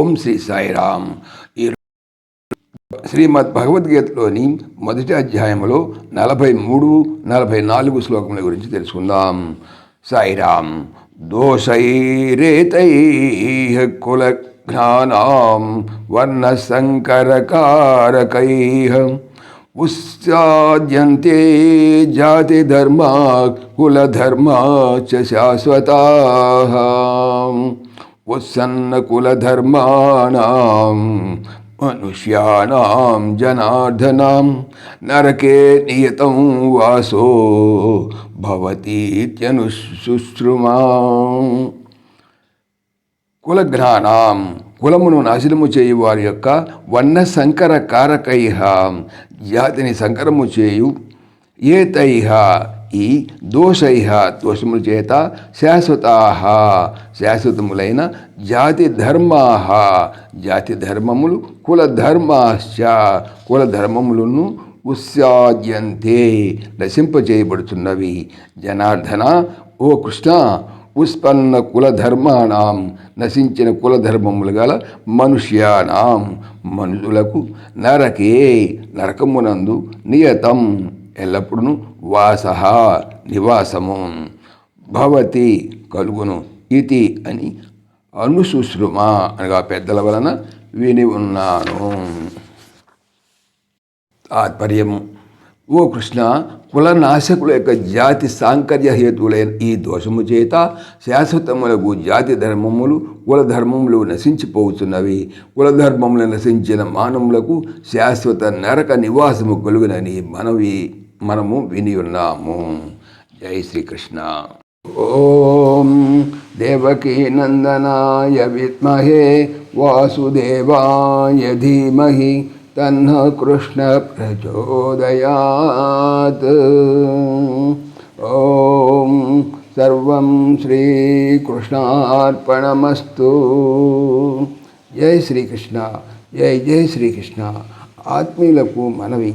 ఓం శ్రీ సాయిరామ్. ఈ శ్రీమద్ భగవద్గీతలోని మొదటి అధ్యాయంలో నలభై మూడు నలభై నాలుగు శ్లోకముల గురించి తెలుసుకుందాం. సాయిరామ్ దోషైరేతై కుల జ్ఞానాం వర్ణ సంకరకారకై ఉత్సాద్యంతే జాతి ధర్మ కులధర్మ చ శాశ్వతా ఉత్సన్నకులధర్మాణం మనుష్యాణం జనార్దనం నరకే నియతం వాసో భవతీత్యనుశుశ్రుమా కులఘ్నానాం కులమును నాశనము చేయు వారి యొక్క వర్ణ సంకర కారకైహ జాతిని సంకరము చేయు ఏతైహ ఈ దోషైహ దోషముల చేత శాశ్వతా శాశ్వతములైన జాతి ధర్మా జాతి ధర్మములు కులధర్మాశ్చ కులధర్మములను ఉత్సాద్యంతే నశింపజేయబడుతున్నవి జనార్దన ఓ కృష్ణ ఉత్పన్న కులధర్మాణం నశించిన కులధర్మములు గల మనుష్యానాం. మనుషులకు నరకే నరకమునందు నియతం. ఎల్లప్పుడూ వాస నివాసము. భవతి కలుగును ఇది అని అనుశుశ్రుమ అనగా పెద్దల వలన విని ఉన్నాను. తాత్పర్యము. ఓ కృష్ణ కులనాశకుల యొక్క జాతి సాంకర్య హేతువులైన ఈ దోషము చేత శాశ్వతములకు జాతి ధర్మములు కులధర్మములు నశించిపోతున్నవి. కులధర్మములు నశించిన మానవులకు శాశ్వత నరక నివాసము కలుగునని మనవి. మనము విని ఉన్నాము జై శ్రీకృష్ణ. ఓం దేవకీ నందనాయ విద్మహే వాసుదేవాయ ధీమహి తన్న కృష్ణ ప్రచోదయాత్. ఓం సర్వం శ్రీకృష్ణార్పణమస్తు. జై శ్రీకృష్ణ జై జై శ్రీకృష్ణ. ఆత్మీయులకు మనవి.